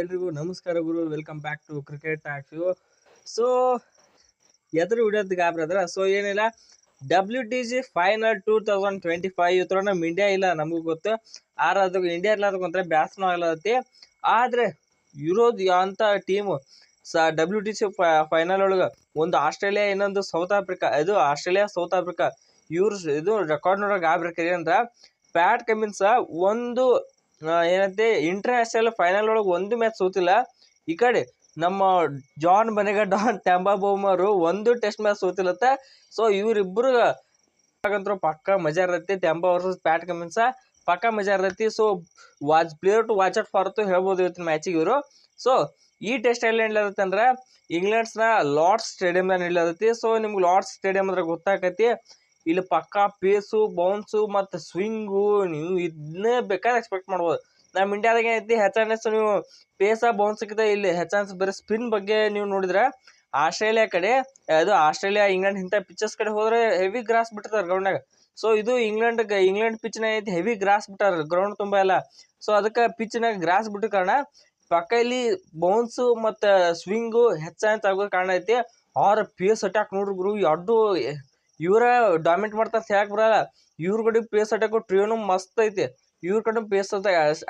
ಎಲ್ರಿಗೂ ನಮಸ್ಕಾರ ಗುರು. Welcome back to cricket talks so ಎದುರು ಹಿಡಿಯೋದು ಗಾಬ್ರದ್ರ ಸೊ ಏನಿಲ್ಲ W T C final two thousand twenty five ಇತ್ರ ನಮ್ಮ ಇಂಡಿಯಾ ಇಲ್ಲ ನಮಗೂ ಗೊತ್ತು. ಅದು ಇಂಡಿಯಾ ಇರ್ಲಾರ್ದಂದ್ರೆ ಬ್ಯಾಸ್ನ ಆಗ್ಲತ್ತಿ ಆದರೆ, ಇರೋದು ಅಂತ ಟೀಮು ಸ ಡಬ್ಲ್ಯೂ ಟಿ ಸಿ ಫೈನಲ್ ಒಳಗೆ ಒಂದು ಆಸ್ಟ್ರೇಲಿಯಾ, ಇನ್ನೊಂದು ಸೌತ್ ಆಫ್ರಿಕಾ ಇದು ಆಸ್ಟ್ರೇಲಿಯಾ ಸೌತ್ ಆಫ್ರಿಕಾ ಇವ್ರು, ಇದು ರೆಕಾರ್ಡ್ ನೋಡೋಕೆ ಆಗ್ಬೇಕ್ರಿ ಅಂದ್ರೆ ಪ್ಯಾಟ್ ಕಮಿನ್ಸ್ ಒಂದು ಏನಂತೆ ಇಂಟರ್ನ್ಯಾಷನಲ್ ಫೈನಲ್ ಒಳಗೆ ಒಂದು ಮ್ಯಾಚ್ ಸೋತಿಲ್ಲ. ಈ ಕಡೆ ನಮ್ಮ ಜಾನ್ ಬನೆಗಡ್ಡ ಟ್ಯಾಂಬಾ ಬೌಮರು ಒಂದು ಟೆಸ್ಟ್ ಮ್ಯಾಚ್ ಸೋತಿಲ್ಲತ್ತ ಸೊ ಇವರಿಬ್ಬರು ಹಾಗಂತರ ಪಕ್ಕ ಮಜಾ ಇರತ್ತೆ. ಟ್ಯಾಂಬಾ ವರ್ಸಸ್ ಪ್ಯಾಟ್ ಕಮಿನ್ಸ ಪಕ್ಕ ಮಜಾ ಇರತ್ತೆ. So watch player to watch out for ಹೇಳ್ಬೋದು ಇವತ್ತಿನ ಮ್ಯಾಚಿಗೆ ಇವರು. ಸೊ ಈ ಟೆಸ್ಟ್ ಎಲ್ಲಿ ಹೇಳಿದತ್ತೆ ಅಂದ್ರೆ ಇಂಗ್ಲೆಂಡ್ಸ್ನ ಲಾರ್ಡ್ಸ್ ಸ್ಟೇಡಿಯಂದಾಗ ನಡೆಯತ್ತೆ ಸೊ ನಿಮ್ಗೆ ಲಾರ್ಡ್ಸ್ ಸ್ಟೇಡಿಯಂ ಅಂದ್ರೆ ಗೊತ್ತಾಕತಿ. ಇಲ್ಲಿ ಪಕ್ಕಾ ಪೇಸು ಬೌನ್ಸು ಮತ್ತು ಸ್ವಿಂಗು ನೀವು ಇದನ್ನೇ ಬೇಕಾದ್ರೆ ಎಕ್ಸ್ಪೆಕ್ಟ್ ಮಾಡ್ಬೋದು. ನಮ್ಮ ಇಂಡಿಯಾದಾಗ ಏನೈತಿ ಹೆಚ್ಚಾನೆಸ್ ನೀವು ಪೇಸ ಬೌನ್ಸ್ಗಿಂತ ಇಲ್ಲಿ ಹೆಚ್ಚಾನ್ಸ್ ಬರೀ ಸ್ಪಿನ್ ಬಗ್ಗೆ ನೀವು ನೋಡಿದ್ರೆ ಆಸ್ಟ್ರೇಲಿಯಾ ಕಡೆ, ಅದು ಆಸ್ಟ್ರೇಲಿಯಾ ಇಂಗ್ಲೆಂಡ್ ಇಂಥ ಪಿಚ್ಚರ್ಸ್ ಕಡೆ ಹೋದ್ರೆ ಹೆವಿ ಗ್ರಾಸ್ ಬಿಟ್ಟಿರ್ತಾರೆ ಗ್ರೌಂಡ್ನಾಗ ಸೊ ಇದು ಇಂಗ್ಲೆಂಡ್ ಇಂಗ್ಲೆಂಡ್ ಪಿಚ್ನ ಐತಿ ಹೆವಿ ಗ್ರಾಸ್ ಬಿಟ್ಟಾರ ಗ್ರೌಂಡ್ ತುಂಬ ಎಲ್ಲ. ಸೊ ಅದಕ್ಕೆ ಪಿಚ್ನಾಗ ಗ್ರಾಸ್ ಬಿಟ್ಟ ಕಾರಣ ಪಕ್ಕ ಇಲ್ಲಿ ಬೌನ್ಸು ಮತ್ತು ಸ್ವಿಂಗು ಹೆಚ್ಚಾಗಿ ಆಗೋದು ಕಾರಣ ಐತಿ. ಆರ್ ಪೇಸ್ ಅಟ್ಯಾಕ್ ನೋಡ್ರಿ ಗುರು ಎರಡು ಇವರ ಡಾಮಿನೇಟ್ ಮಾಡ್ತಾರೆ ಸ್ಯಾಕ್ ಬರಲ್ಲ? ಇವ್ರ ಕಡೆ ಪೇಸ್ ಅಟ್ಯಾಕು ಟ್ರಿಯೋನು ಮಸ್ತ್ ಐತಿ. ಇವ್ರ ಕಡೆ ಪೇಸ್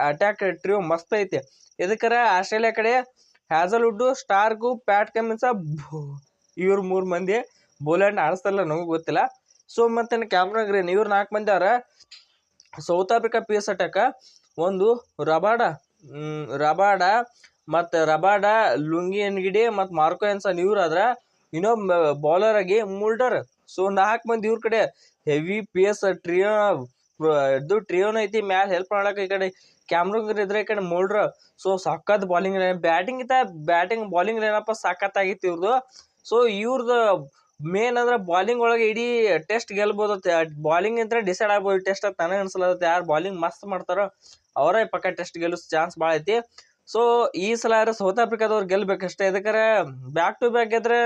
ಅಟ್ಯಾಕ್ ಟ್ರಿಯೋ ಮಸ್ತ್ ಐತಿ. ಇದಕ್ಕರ ಆಸ್ಟ್ರೇಲಿಯಾ ಕಡೆ ಹ್ಯಾಸಲ್ವುಡ್ ಸ್ಟಾರ್ಗು ಪ್ಯಾಟ್ ಕಮಿನ್ಸ ಇವ್ರು ಮೂರು ಮಂದಿ ಬೋಲ್ಯಾಂಡ್ ಆಡಿಸ್ತಾರಲ್ಲ ನಮಗೆ ಗೊತ್ತಿಲ್ಲ. ಸೊ ಮತ್ತೆ ಕ್ಯಾಮ್ರಾ ಗ್ರೀನ್ ಇವ್ರು ನಾಲ್ಕು ಮಂದಿ ಅವ್ರ. ಸೌತ್ ಆಫ್ರಿಕಾ ಪೇಸ್ ಅಟ್ಯಾಕ ಒಂದು ರಬಾಡ ರಬಾಡ ಮತ್ತು ರಬಾಡ, ಲುಂಗಿ ಎನ್ಗಿಡಿ ಮತ್ತು ಮಾರ್ಕೋ ಎನ್ಸನ್ ಇವ್ರು ಆದ್ರ ಇನ್ನೊಬ್ಬ ಬೌಲರ್ ಆಗಿ ಮುಲ್ಡರ್. ಸೊ ನಾಲ್ಕು ಮಂದಿ ಇವ್ರ ಕಡೆ ಹೆವಿ ಪೇಸ್ ಟ್ರಿಯೋ ಇದು ಟ್ರಿಯೋನ್ ಐತಿ, ಮ್ಯಾಲ ಹೆಲ್ಪ್ ಮಾಡಕ್ಕೆ ಈ ಕಡೆ ಕ್ಯಾಮ್ರಾ ಇದ್ರೆ ಈ ಕಡೆ ಮೋಲ್ಡ್ರ ಸೊ ಸಖತ್ ಬಾಲಿಂಗ್ ಬ್ಯಾಟಿಂಗ್ ಇತ್ತ ಬ್ಯಾಟಿಂಗ್ ಬಾಲಿಂಗ್ ಏನಪ್ಪ ಸಖತ್ತಾಗಿತ್ತು ಇವ್ರದು. ಸೊ ಇವ್ರದ್ದು ಮೇನ್ ಅಂದ್ರೆ ಬಾಲಿಂಗ್ ಒಳಗೆ ಇಡೀ ಟೆಸ್ಟ್ ಗೆಲ್ಬೋದು ಬಾಲಿಂಗ್ ಅಂತ ಡಿಸೈಡ್ ಆಗ್ಬೋದು. ಟೆಸ್ಟ್ ಅಂತ ನನಗೆ ಅನ್ಸಲತ್ತೆ ಯಾರು ಬಾಲಿಂಗ್ ಮಸ್ತ್ ಮಾಡ್ತಾರೋ ಅವರೇ ಪಕ್ಕ ಟೆಸ್ಟ್ ಗೆಲ್ಲಿಸ್ ಚಾನ್ಸ್ ಭಾಳ ಐತಿ. ಸೊ ಈ ಸಲ ಯಾರು ಸೌತ್ ಆಫ್ರಿಕಾದವ್ರು ಗೆಲ್ಬೇಕಷ್ಟೇ. ಇದಕ್ಕೆ ಬ್ಯಾಕ್ ಟು ಬ್ಯಾಕ್ ಗೆದ್ರೆ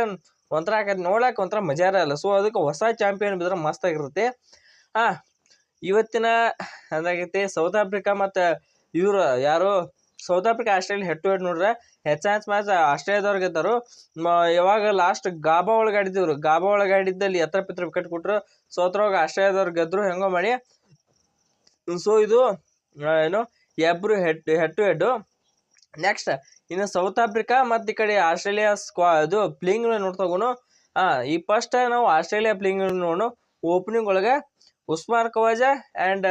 ಒಂಥರ ಆಕೈತಿ ನೋಡಕ್ಕೆ ಒಂಥರ ಮಜಾ ಇರಲ್ಲ. ಸೊ ಅದಕ್ಕೆ ಹೊಸ ಚಾಂಪಿಯನ್ ಬಿದ್ರೆ ಮಸ್ತ್ ಹಾಂ ಇವತ್ತಿನ ಅದಾಗೈತಿ ಸೌತ್ ಆಫ್ರಿಕಾ ಮತ್ತು ಇವರು ಯಾರು? South Africa Australia head to head ನೋಡ್ರೆ. ಹೆಚ್ಚಾಂಚ್ ಮ್ಯಾಚ್ ಆಸ್ಟ್ರೇಲಿಯಾದವ್ರು ಗೆದ್ದರು ಯಾವಾಗ ಲಾಸ್ಟ್ ಗಾಬಾ ಒಳಗೆ ಗಾಬಾ ಒಳಗೆ ಆಡಿದ್ದಲ್ಲಿ ಎತ್ತರ ಪಿತ್ರ ವಿಕೆಟ್ ಕೊಟ್ಟರು ಸೋತ್ರವಾಗ ಆಸ್ಟ್ರೇಲಿಯಾದವ್ರು ಗೆದ್ದರು ಹೆಂಗೋ ಮಾಡಿ. ಸೊ ಇದು ಏನು ಇಬ್ಬರು head head to head next ಇನ್ನು ಸೌತ್ ಆಫ್ರಿಕಾ ಮತ್ತು ಈ ಕಡೆ ಆಸ್ಟ್ರೇಲಿಯಾ ಸ್ಕ್ವಾ ಇದು ಪ್ಲೇಯಿಂಗ್ ನೋಡ್ತಗೋನು ಹಾಂ, ಈ ಫಸ್ಟ್ ನಾವು ಆಸ್ಟ್ರೇಲಿಯಾ ಪ್ಲೇಯಿಂಗ್ ನೋಡೋಣ. ಓಪನಿಂಗ್ ಒಳಗೆ Usman Khawaja and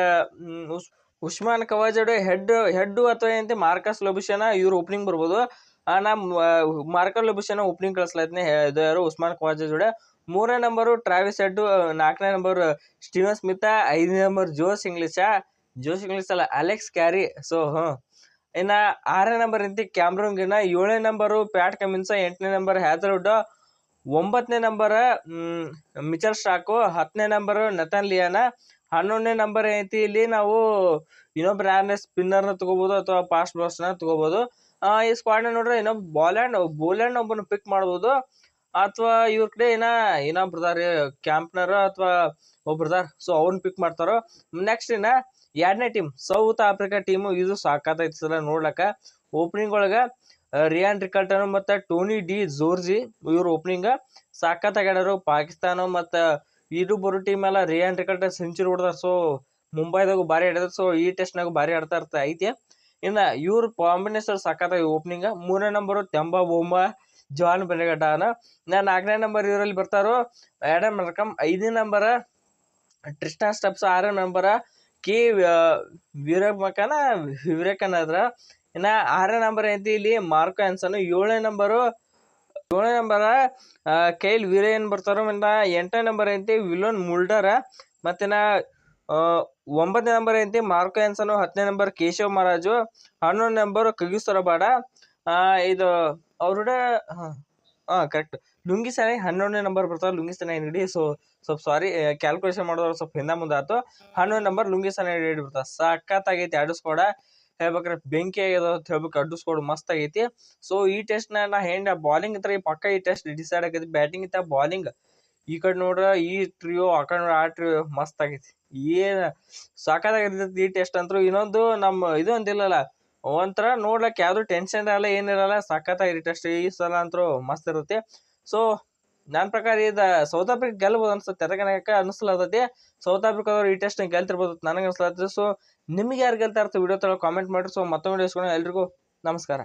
Usman Khawaja Head Head ಅಥವಾ ಏನಂತೆ ಮಾರ್ಕಸ್ ಲೊಬಿಷನ ಇವ್ರು ಓಪನಿಂಗ್ ಬರ್ಬೋದು. ನಾ ಮಾರ್ಕಸ್ ಲೊಬಿಷನ ಓಪನಿಂಗ್ ಕಳಿಸ್ಲಾಯ್ತೀನಿ ಯಾರು? ಉಸ್ಮಾನ್ ಕವಾಜಾ ಜೋಡೆ. ಮೂರನೇ ನಂಬರು ಟ್ರಾವಿಸ್ ಹೆಡ್ಡು ನಾಲ್ಕನೇ ನಂಬರ್ ಸ್ಟೀವನ್ ಸ್ಮಿತಾ ಐದನೇ number Josh Inglis Josh Inglis ಅಲ್ಲ ಅಲೆಕ್ಸ್ ಕ್ಯಾರಿ ಸೊ ಹ್ಞೂ ಇನ್ನು ಆರನೇ ನಂಬರ್ ಇಂತಿ ಕ್ಯಾಮ್ರೂನ್ಗಿನ ಏಳನೇ ನಂಬರು ಪ್ಯಾಟ್ ಕಮಿನ್ಸ ಎಂಟನೇ ನಂಬರ್ ಹ್ಯಾದರ್ವುಡ್ ಒಂಬತ್ತನೇ ನಂಬರ್ ಮಿಚರ್ ಸ್ಟಾಕು ಹತ್ತನೇ ನಂಬರ್ ನತನ್ ಲಿಯಾನ ಹನ್ನೊಂದನೇ ನಂಬರ್ ಐತಿ. ಇಲ್ಲಿ ನಾವು ಇನ್ನೊಬ್ರು ಯಾರನ್ನೇ ಸ್ಪಿನ್ನರ್ನ ತಗೋಬೋದು ಅಥವಾ ಫಾಸ್ಟ್ ಬಾಲ್ಸ್ನ ತಗೋಬೋದು. ಈ ಸ್ಕ್ವಾಡ್ನ ನೋಡ್ರೆ ಇನ್ನೊಬ್ಬ ಬಾಲ್ಯಾಂಡ್ ಬೋಲ್ಯಾಂಡ್ ಒಬ್ಬನ ಪಿಕ್ ಮಾಡ್ಬೋದು. ಅಥವಾ ಇವ್ರ ಕಡೆ ಏನ ಇನ್ನೊಬ್ರದಾರ ಕ್ಯಾಂಪ್ನರ್ ಅಥವಾ ಒಬ್ರು ಇದಾರೆ ಸೊ ಅವ್ರನ್ನ ಪಿಕ್ ಮಾಡ್ತಾರೋ. ನೆಕ್ಸ್ಟ್ ಇನ್ನ ಎರಡನೇ ಟೀಮ್ ಸೌತ್ ಆಫ್ರಿಕಾ ಟೀಮು ಇದು ಸಾಕಾತೈತಿ ಸಲ ನೋಡ್ಲಕ್ಕ. ಓಪನಿಂಗ್ ಒಳಗ ರಿಯಾನ್ ರಿಕಲ್ಟನ್ ಮತ್ತು ಟೋನಿ ಡಿ ಜೋರ್ಜಿ ಇವ್ರ ಓಪನಿಂಗ್ ಸಾಕತ್ತಾಗ್ಯಾಡರು ಪಾಕಿಸ್ತಾನ ಮತ್ತು ಇದು ಬರೋ ಟೀಮ್ ಎಲ್ಲ ರಿಯಾನ್ ರಿಕಲ್ಟನ್ ಸೆಂಚುರಿ ಹೊಡ್ದಾರ. ಸೊ ಮುಂಬೈದಾಗೂ ಭಾರಿ ಆಡಿದ್ರು ಸೊ ಈ ಟೆಸ್ಟ್ನಾಗೂ ಭಾರಿ ಆಡ್ತಾ ಇರ್ತಾ ಐತಿ. ಇನ್ನು ಇವ್ರ ಕಾಂಬಿನೇಷನ್ ಸಾಕಾತ ಓಪನಿಂಗ್ ಮೂರನೇ ನಂಬರು ತೆಂಬಾ ಬೊಮ್ಮ ಜಾನ್ ಬೆನೆಗಡ್ಡನ ನಾ ನಾಲ್ಕನೇ ನಂಬರ್ ಇವರಲ್ಲಿ ಬರ್ತಾರೋ. ಆ್ಯಡಮ್ ಮರ್ಕಮ್ ಐದನೇ ನಂಬರ ಟ್ರಿಸ್ಟಾ ಸ್ಟೆಪ್ಸ್ ಆರನೇ ನಂಬರ ಕೆ ವೀರಮಕನ ವಿವೇಕನ ಅದ್ರ ಇನ್ನ ಆರನೇ ನಂಬರ್ ಐತಿ ಇಲ್ಲಿ ಮಾರ್ಕೋ ಆನ್ಸನ್. ಏಳನೇ ನಂಬರು ಏಳನೇ ನಂಬರ ಕೈಲ್ ವೀರೇನ್ ಬರ್ತಾರೋ ಇನ್ನ ಎಂಟನೇ ನಂಬರ್ ಐತಿ ವಿಲೋನ್ ಮುಲ್ಡರ. ಮತ್ತೆ ನಾ ಒಂಬತ್ತನೇ ನಂಬರ್ ಐತಿ ಮಾರ್ಕೋ ಆನ್ಸನು. ಹತ್ತನೇ ನಂಬರ್ ಕೇಶವ್ ಮಹಾರಾಜು. ಹನ್ನೊಂದು ನಂಬರ್ ಕಗಿಸ್ತರಬಾಡ ಇದು ಅವ್ರು ಹಾಂ ಕರೆಕ್ಟ್ ಲುಂಗಿ ಸೆನೆ ಹನ್ನೊಂದನೇ ನಂಬರ್ ಬರ್ತಾವ ಲುಂಗಿ ಸೆನೆ ಹಿಡಿ ಸೊ ಸ್ವಲ್ಪ ಸಾರಿ ಕ್ಯಾಲ್ಕುಲೇಷನ್ ಮಾಡೋದ್ರ ಸ್ವಲ್ಪ ಹಿಂದೆ ಮುಂದೆ ಆಯ್ತು ಹನ್ನೊಂದು ನಂಬರ್ ಲುಂಗಿ ಸೆನೆ ಹಿಡಿ ಬಿಡ್ತಾರೆ ಸಖತ್ತಾಗೈತಿ ಎರಡು ಸ್ಕೋಡ ಹೇಳ್ಬೇಕ್ರೆ, ಬೆಂಕಿ ಆಗ್ಯದ ಅಂತ ಹೇಳ್ಬೇಕು ಅಡ್ಡು ಸ್ಕೋಡ್ ಮಸ್ತ್ ಆಗೈತಿ. ಸೊ ಈ ಟೆಸ್ಟ್ನ ನಾ ಹೆಂಡ ಬಾಲಿಂಗ್ ಇತ್ರ ಈ ಪಕ್ಕ ಈ ಟೆಸ್ಟ್ ಡಿಸೈಡ್ ಆಗೈತಿ. ಬ್ಯಾಟಿಂಗ್ ಇತ್ತ ಬಾಲಿಂಗ್ ಈ ಕಡೆ ನೋಡ್ರ, ಈ ಟ್ರಿಯೋ ಆ ಕಡೆ ನೋಡ್ರ, ಆ ಟ್ರಿಯೋ ಮಸ್ತ್ ಆಗೈತಿ. ಏನ್ ಸಾಕಾಗೈತಿ ಈ ಟೆಸ್ಟ್ ಅಂತೂ. ಇನ್ನೊಂದು ನಮ್ಮ, ಇದು ಅಂತಿಲ್ಲಲ್ಲ ಒಂಥರ ನೋಡ್ಲಕ್ಕೆ ಯಾವುದು ಟೆನ್ಷನ್ ಇರಲ್ಲ ಏನಿರಲ್ಲ ಸಖತ್ತಾಗಿ ಟೆಸ್ಟ್ ಈ ಸಲ ಅಂತೂ ಮಸ್ತ್ ಇರುತ್ತೆ. ಸೊ ನನ್ನ ಪ್ರಕಾರ ಈ ಸೌತ್ ಆಫ್ರಿಕಾ ಗೆಲ್ಬೋದು ಅನ್ಸುತ್ತೆ. ಅದಕ್ಕೆ ಅನಿಸ್ಲತ್ತೈತಿ ಸೌತ್ ಆಫ್ರಿಕಾದವ್ರು ಈ ಟೆಸ್ಟ್ ಗೆಲ್ತಿರ್ಬೋದು ನನಗೆ ಅನಿಸ್ಲತ್ತೈತಿ ಸೊ ನಿಮ್ಗೆ ಯಾರು ಗೆಲ್ತಾ ಇರ್ತಾರೆ ವಿಡಿಯೋ ತಗೊಳ್ಳೋ ಕಾಮೆಂಟ್ ಮಾಡಿರಿ. ಸೊ ಮತ್ತೊಂದು ವಿಡಿಯೋ ಎಲ್ರಿಗೂ ನಮಸ್ಕಾರ.